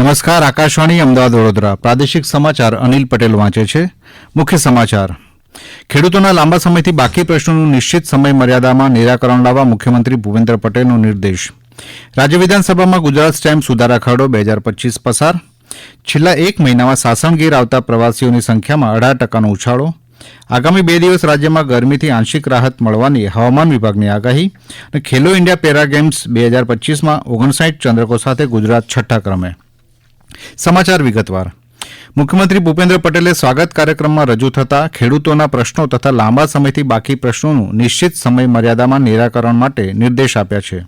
નમસ્કાર, આકાશવાણી, અમદાવાદ, વડોદરા. પ્રાદેશિક સમાચાર અનિલ પટેલ વાંચે છે. મુખ્ય સમાચાર. ખેડૂતોના લાંબા સમયથી બાકી પ્રશ્નોનું નિશ્ચિત સમય મર્યાદામાં નિરાકરણ લાવવા મુખ્યમંત્રી ભૂપેન્દ્ર પટેલનો નિર્દેશ. રાજ્ય વિધાનસભામાં ગુજરાત સ્ટેમ્પ સુધારા ખરડો બે હજાર પચીસ પસાર. છેલ્લા એક મહિનામાં સાસણગીર આવતા પ્રવાસીઓની સંખ્યામાં અઢાર ટકાનો ઉછાળો. આગામી બે દિવસ રાજ્યમાં ગરમીથી આંશિક રાહત મળવાની હવામાન વિભાગની આગાહી ખેલો ઇન્ડિયા પેરા ગેમ્સ બે હજાર પચીસમાં ઓગણસાઠ ચંદ્રકો સાથે ગુજરાત છઠ્ઠા ક્રમે. સમાચાર વિગતવાર. મુખ્યમંત્રી ભૂપેન્દ્ર પટેલે સ્વાગત કાર્યક્રમમાં રજૂ થતા ખેડૂતોના પ્રશ્નો તથા લાંબા સમયથી બાકી પ્રશ્નોનું નિશ્ચિત સમય મર્યાદામાં નિરાકરણ માટે નિર્દેશ આપ્યા છે.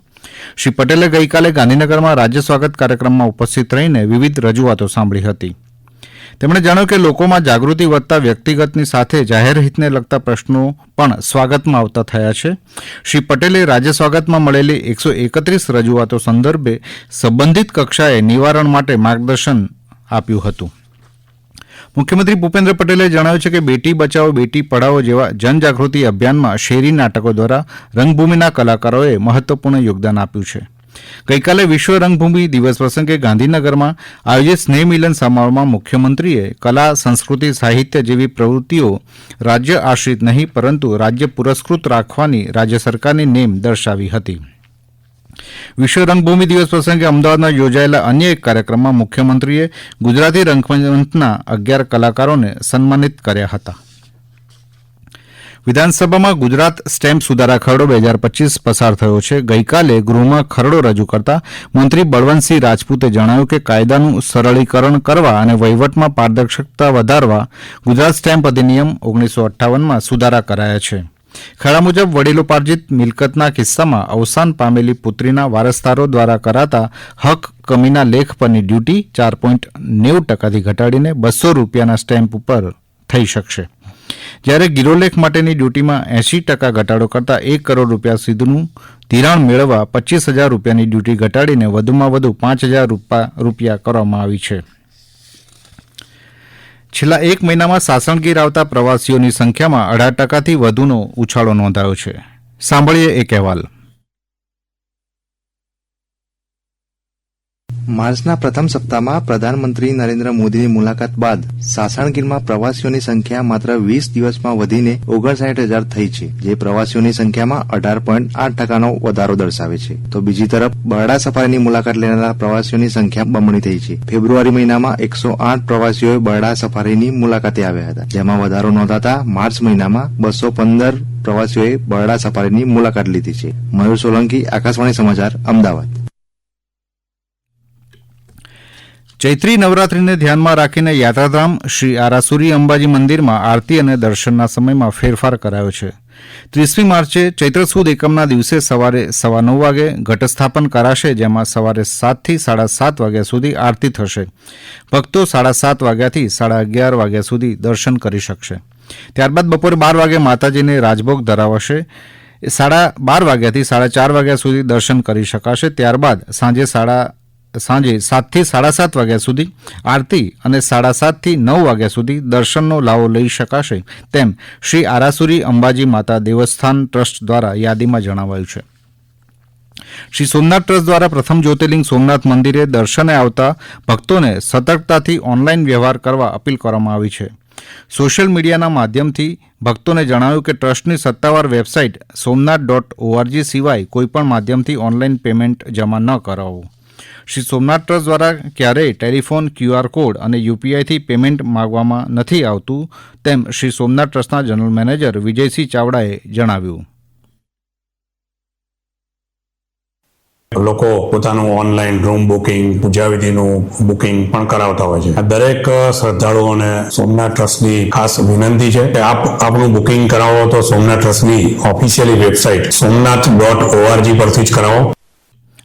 શ્રી પટેલે ગઈકાલે ગાંધીનગરમાં રાજ્ય સ્વાગત કાર્યક્રમમાં ઉપસ્થિત રહીને વિવિધ રજૂઆતો સાંભળી હતી. તેમણે જણાવ્યું કે લોકોમાં જાગૃતિ વધતા વ્યક્તિગતની સાથે જાહેર હિતને લગતા પ્રશ્નો પણ સ્વાગતમાં આવતા થયા છે. શ્રી પટેલે રાજ્ય સ્વાગતમાં મળેલી એકસો એકત્રીસ રજૂઆતો સંદર્ભે સંબંધિત કક્ષાએ નિવારણ માટે માર્ગદર્શન આપ્યું હતું. મુખ્યમંત્રી ભૂપેન્દ્ર પટેલે જણાવ્યું છે કે બેટી બચાવો, બેટી પઢાઓ જેવા જનજાગૃતિ અભિયાનમાં શેરી નાટકો દ્વારા રંગભૂમિના કલાકારોએ મહત્વપૂર્ણ યોગદાન આપ્યું છે. ગઈકાલે વિશ્વ રંગભૂમિ દિવસ પ્રસંગે ગાંધીનગરમાં આયોજિત સ્નેહ મિલન સમારોહમાં મુખ્યમંત્રીએ કલા, સંસ્કૃતિ, સાહિત્ય જેવી પ્રવૃત્તિઓ રાજ્ય આશ્રિત નહીં, પરંતુ રાજ્ય પુરસ્કૃત રાખવાની રાજ્ય સરકારની નેમ દર્શાવી હતી. વિશ્વ રંગભૂમિ દિવસ પ્રસંગે અમદાવાદમાં યોજાયેલા અન્ય એક કાર્યક્રમમાં મુખ્યમંત્રીએ ગુજરાતી રંગમંચના અગિયાર કલાકારોને સન્માનિત કર્યા હતા. વિધાનસભામાં ગુજરાત સ્ટેમ્પ સુધારા ખરડો બે હજાર પચીસ પસાર થયો છે. ગઈકાલે ગૃહમાં ખરડો રજૂ કરતા મંત્રી બળવંતસિંહ રાજપૂતે જણાવ્યું કે કાયદાનું સરળીકરણ કરવા અને વહીવટમાં પારદર્શકતા વધારવા ગુજરાત સ્ટેમ્પ અધિનિયમ ઓગણીસો અઠ્ઠાવનમાં સુધારા કરાયા છે. ખરા મુજબ વડીલોપાર્જિત મિલકતના કિસ્સામાં અવસાન પામેલી પુત્રીના વારસદારો દ્વારા કરાતા હક કમીના લેખ પરની ડ્યુટી ચાર પોઈન્ટ નેવું ટકાથી ઘટાડીને બસો રૂપિયાના સ્ટેમ્પ ઉપર થઈ શકશે. જ્યારે ગિરોલેખ માટેની ડ્યુટીમાં એંશી ટકા ઘટાડો કરતાં એક કરોડ રૂપિયા સુધીનું ધિરાણ મેળવવા પચીસ હજાર રૂપિયાની ડ્યુટી ઘટાડીને વધુમાં વધુ પાંચ હજાર રૂપિયા કરવામાં આવી છે. છેલ્લા એક મહિનામાં સાસણગીર આવતા પ્રવાસીઓની સંખ્યામાં અઢાર ટકાથી વધુનો ઉછાળો નોંધાયો છે. સાંભળીએ એક અહેવાલ. માર્ચના પ્રથમ સપ્તાહમાં પ્રધાનમંત્રી નરેન્દ્ર મોદીની મુલાકાત બાદ સાસણગીરમાં પ્રવાસીઓની સંખ્યા માત્ર વીસ દિવસમાં વધીને ઓગણસાઠ હજાર થઈ છે, જે પ્રવાસીઓની સંખ્યામાં અઢાર પોઈન્ટ આઠ ટકાનો વધારો દર્શાવે છે. તો બીજી તરફ, બરડા સફારીની મુલાકાત લેનારા પ્રવાસીઓની સંખ્યા બમણી થઈ છે. ફેબ્રુઆરી મહિનામાં એકસો આઠ પ્રવાસીઓએ બરડા સફારીની મુલાકાતે આવ્યા હતા, જેમાં વધારો નોંધાતા માર્ચ મહિનામાં બસો પંદર પ્રવાસીઓએ બરડા સફારીની મુલાકાત લીધી છે. મયુર સોલંકી, આકાશવાણી સમાચાર, અમદાવાદ. ચૈત્રી નવરાત્રીને ધ્યાનમાં રાખીને યાત્રાધામ શ્રી આરાસુરી અંબાજી મંદિરમાં આરતી અને દર્શનના સમયમાં ફેરફાર કરાયો છે. ત્રીસમી માર્ચે ચૈત્ર સુદ એકમના દિવસે સવારે સવા નવ વાગે ઘટસ્થાપન કરાશે, જેમાં સવારે સાતથી સાડા સાત વાગ્યા સુધી આરતી થશે. ભક્તો સાડા સાત વાગ્યાથી સાડા અગિયાર વાગ્યા સુધી દર્શન કરી શકશે. ત્યારબાદ બપોરે બાર વાગે માતાજીને રાજભોગ ધરાવશે. સાડા બાર વાગ્યાથી સાડા ચાર વાગ્યા સુધી દર્શન કરી શકાશે. ત્યારબાદ સાંજે સાડા સાંજે સાતથી સાડા સાત વાગ્યા સુધી આરતી અને સાડા સાતથી નવ વાગ્યા સુધી દર્શનનો લાવો લઈ શકાશે તેમ શ્રી આરાસુરી અંબાજી માતા દેવસ્થાન ટ્રસ્ટ દ્વારા યાદીમાં જણાવાયું છે. શ્રી સોમનાથ ટ્રસ્ટ દ્વારા પ્રથમ જ્યોતિર્લિંગ સોમનાથ મંદિરે દર્શને આવતા ભક્તોને સતર્કતાથી ઓનલાઈન વ્યવહાર કરવા અપીલ કરવામાં આવી છે. સોશિયલ મીડિયાના માધ્યમથી ભક્તોને જણાવ્યું કે ટ્રસ્ટની સત્તાવાર વેબસાઇટ સોમનાથ ડોટ ઓઆરજી સિવાય કોઈપણ માધ્યમથી ઓનલાઈન પેમેન્ટ જમા ન કરાવવું. શ્રી સોમનાથ ટ્રસ્ટ દ્વારા ક્યારેય ટેલિફોન ક્યુઆર કોડ અને યુપીઆઈથી પેમેન્ટ માગવામાં નથી આવતું, તેમ શ્રી સોમનાથ ટ્રસ્ટના જનરલ મેનેજર વિજયસિંહ ચાવડાએ જણાવ્યું. લોકો પોતાનું ઓનલાઈન રૂમ બુકિંગ પૂજાવિધિનું બુકિંગ પણ કરાવતા હોય છે. દરેક શ્રદ્ધાળુઓને સોમનાથ ટ્રસ્ટની ખાસ વિનંતી છે કે આપ આપનું બુકિંગ કરાવો તો સોમનાથ ટ્રસ્ટની officially website Somnath dot ORG પરથી જ કરાવો.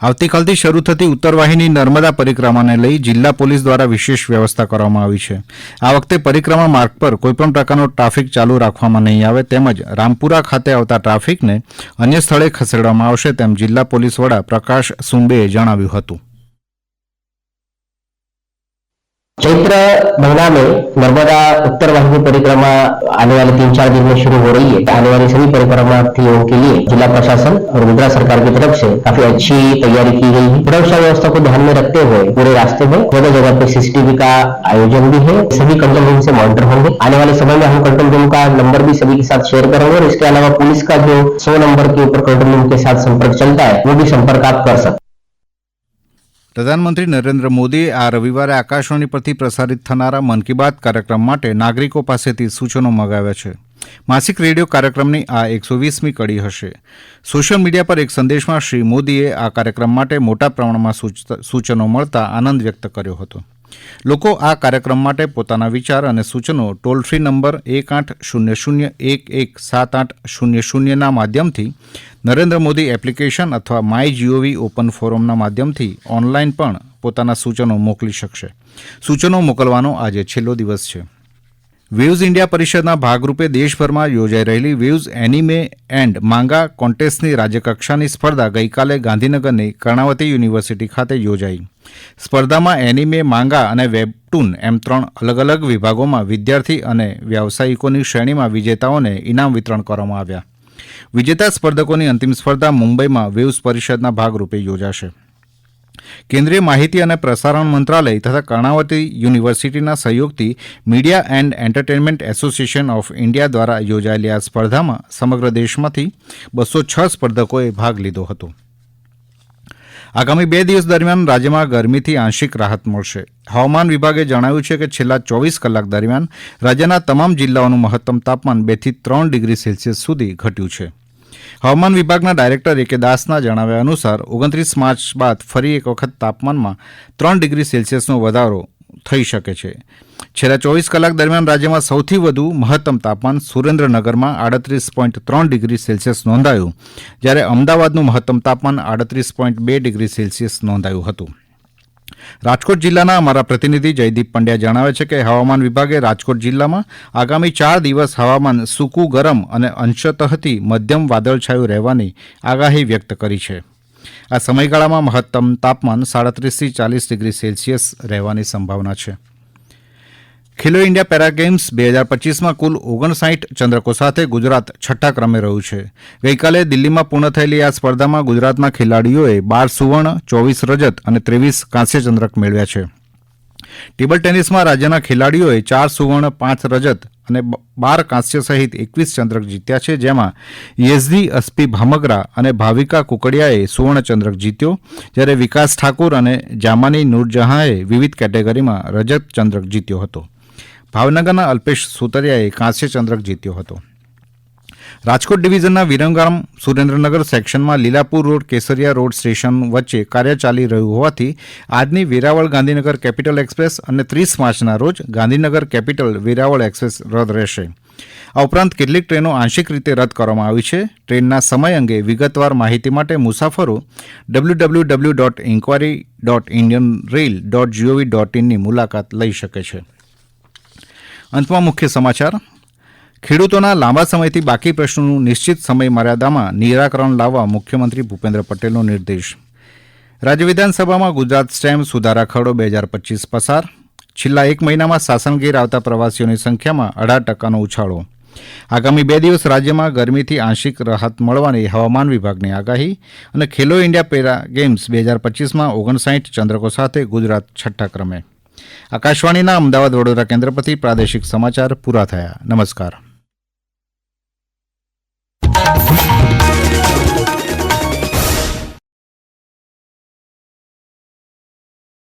આવતીકાલથી શરૂ થતી ઉત્તરવાહિની નર્મદા પરિક્રમાને લઈ જિલ્લા પોલીસ દ્વારા વિશેષ વ્યવસ્થા કરવામાં આવી છે. આ વખતે પરિક્રમા માર્ગ પર કોઈપણ પ્રકારનો ટ્રાફિક ચાલુ રાખવામાં નહીં આવે તેમજ રામપુરા ખાતે આવતા ટ્રાફિકને અન્ય સ્થળે ખસેડવામાં આવશે તેમ જિલ્લા પોલીસ વડા પ્રકાશ સુંબેએ જણાવ્યું હતું. चैत्र महीना में नर्मदा उत्तर वाहिनी परिक्रमा आने वाले तीन चार दिन में शुरू हो रही है। आने वाली सभी परिक्रमार्थियों के लिए जिला प्रशासन और गुजरात सरकार की तरफ़ से काफ़ी अच्छी तैयारी की गई है। सुरक्षा व्यवस्था को ध्यान में रखते हुए पूरे रास्ते में जगह जगह पे सीसीटीवी का आयोजन भी है। सभी कंट्रोल रूम से मॉनिटर होंगे। आने वाले समय में हम कंट्रोल रूम का नंबर भी सभी के साथ शेयर करेंगे और इसके अलावा पुलिस का जो सौ नंबर के ऊपर कंट्रोल रूम के साथ संपर्क चलता है, वो भी संपर्क आप कर सकते પ્રધાનમંત્રી નરેન્દ્ર મોદીએ આ રવિવારે આકાશવાણી પરથી પ્રસારિત થનારા મન કી બાત કાર્યક્રમ માટે નાગરિકો પાસેથી સૂચનો મંગાવ્યા છે. માસિક રેડિયો કાર્યક્રમની આ એકસો વીસમી કડી હશે. સોશિયલ મીડિયા પર એક સંદેશમાં શ્રી મોદીએ આ કાર્યક્રમ માટે મોટા પ્રમાણમાં સૂચ- સૂચનો મળતા આનંદ વ્યક્ત કર્યો હતો. લોકો આ કાર્યક્રમ માટે પોતાના વિચાર અને સૂચનો ટોલ ફ્રી નંબર એક આઠ શૂન્ય શૂન્ય એક એક સાત આઠ શૂન્ય શૂન્યના માધ્યમથી નરેન્દ્ર મોદી એપ્લિકેશન અથવા માય જીઓવી ઓપન ફોરમના માધ્યમથી ઓનલાઈન પણ પોતાના સૂચનો મોકલી શકશે. સૂચનો મોકલવાનો આજે છેલ્લો દિવસ છે. વેવ્ઝ ઇન્ડિયા પરિષદના ભાગરૂપે દેશભરમાં યોજાઈ રહેલી વેવ્ઝ એનિમે એન્ડ માંગા કોન્ટેસ્ટની રાજ્યકક્ષાની સ્પર્ધા ગઈકાલે ગાંધીનગરની કર્ણાવતી યુનિવર્સિટી ખાતે યોજાઈ. સ્પર્ધામાં એનિમે, માંગા અને વેબટૂન એમ ત્રણ અલગ અલગ વિભાગોમાં વિદ્યાર્થી અને વ્યાવસાયિકોની શ્રેણીમાં વિજેતાઓને ઇનામ વિતરણ કરવામાં આવ્યા. વિજેતા સ્પર્ધકોની અંતિમ સ્પર્ધા મુંબઈમાં વેવ્સ પરિષદના ભાગરૂપે યોજાશે. કેન્દ્રીય માહિતી અને પ્રસારણ મંત્રાલય તથા કર્ણાવતી યુનિવર્સિટીના સહયોગથી media and entertainment association of India દ્વારા યોજાયેલી આ સ્પર્ધામાં સમગ્ર દેશમાંથી બસો છ સ્પર્ધકોએ ભાગ લીધો હતો. આગામી બે દિવસ દરમિયાન રાજ્યમાં ગરમીથી આંશિક રાહત મળશે. હવામાન વિભાગે જણાવ્યું છે કે છેલ્લા ચોવીસ કલાક દરમિયાન રાજ્યના તમામ જિલ્લાઓનું મહત્તમ તાપમાન બેથી ત્રણ ડિગ્રી સેલ્સિયસ સુધી ઘટ્યું છે. હવામાન વિભાગના ડાયરેક્ટર એ કે દાસના જણાવ્યા અનુસાર ઓગણત્રીસ માર્ચ બાદ ફરી એક વખત તાપમાનમાં ત્રણ ડિગ્રી સેલ્સિયસનો વધારો થઈ શકે છે. છેલ્લા ચોવીસ કલાક દરમિયાન રાજ્યમાં સૌથી વધુ મહત્તમ તાપમાન સુરેન્દ્રનગરમાં આડત્રીસ પોઈન્ટ ત્રણ ડિગ્રી સેલ્સિયસ નોંધાયું, જ્યારે અમદાવાદનું મહત્તમ તાપમાન આડત્રીસ પોઈન્ટ બે ડિગ્રી સેલ્સિયસ નોંધાયું હતું. રાજકોટ જિલ્લાના અમારા પ્રતિનિધિ જયદીપ પંડ્યા જણાવે છે કે હવામાન વિભાગે રાજકોટ જિલ્લામાં આગામી ચાર દિવસ હવામાન સૂકું, ગરમ અને અંશતઃથી મધ્યમ વાદળછાયું રહેવાની આગાહી વ્યક્ત કરી છે. આ સમયગાળામાં મહત્તમ તાપમાન સાડત્રીસથી ચાલીસ ડિગ્રી સેલ્સિયસ રહેવાની સંભાવના છે. ખેલો ઇન્ડિયા પેરા ગેમ્સ બે હજાર પચીસમાં કુલ ઓગણસાઠ ચંદ્રકો સાથે ગુજરાત છઠ્ઠા ક્રમે રહ્યું છે. ગઈકાલે દિલ્હીમાં પૂર્ણ થયેલી આ સ્પર્ધામાં ગુજરાતના ખેલાડીઓએ બાર સુવર્ણ, ચોવીસ રજત અને ત્રેવીસ કાંસ્ય ચંદ્રક મેળવ્યા છે. ટેબલ ટેનિસમાં રાજ્યના ખેલાડીઓએ ચાર સુવર્ણ, પાંચ રજત અને બાર કાંસ્ય સહિત એકવીસ ચંદ્રક જીત્યા છે. જેમાં યેઝદી, અસ્પી, ભામગરા અને ભાવિકા કુકડિયાએ સુવર્ણચંદ્રક જીત્યો. જ્યારે વિકાસ ઠાકુર અને જામાની નૂરજહાંએ વિવિધ કેટેગરીમાં રજત ચંદ્રક જીત્યો હતો. ભાવનગરના અલ્પેશ સુતરિયાએ કાંસ્ય ચંદ્રક જીત્યો હતો. રાજકોટ ડિવિઝનના વિરમગામ સુરેન્દ્રનગર સેક્શનમાં Lilapur road, Kesariya road station વચ્ચે કાર્ય ચાલી રહ્યું હોવાથી આજની વેરાવળ ગાંધીનગર કેપિટલ એક્સપ્રેસ અને ત્રીસ માર્ચના રોજ ગાંધીનગર કેપિટલ વેરાવળ એક્સપ્રેસ રદ રહેશે. આ ઉપરાંત કેટલીક ટ્રેનો આંશિક રીતે રદ કરવામાં આવી છે. ટ્રેનના સમય અંગે વિગતવાર માહિતી માટે મુસાફરો W W W dot inquiry dot Indian rail dot GOV dot ઇનની મુલાકાત લઈ શકે છે. અંતમાં મુખ્ય સમાચાર. ખેડૂતોના લાંબા સમયથી બાકી પ્રશ્નોનું નિશ્ચિત સમય મર્યાદામાં નિરાકરણ લાવવા મુખ્યમંત્રી ભૂપેન્દ્ર પટેલનો નિર્દેશ. રાજ્ય વિધાનસભામાં ગુજરાત સ્ટેમ સુધારા ખરડો બે હજાર પચીસ પસાર. છેલ્લા એક મહિનામાં સાસણગીર આવતા પ્રવાસીઓની સંખ્યામાં અઢાર ટકાનો ઉછાળો. આગામી બે દિવસ રાજ્યમાં ગરમીથી આંશિક રાહત મળવાની હવામાન વિભાગની આગાહી અને ખેલો ઇન્ડિયા પેરા ગેમ્સ બે હજાર પચીસમાં ઓગણસાઠ ચંદ્રકો સાથે ગુજરાત છઠ્ઠા ક્રમે. આકાશવાણીના અમદાવાદ વડોદરા કેન્દ્ર પરથી પ્રાદેશિક સમાચાર પૂરા થયા. નમસ્કાર. Yeah.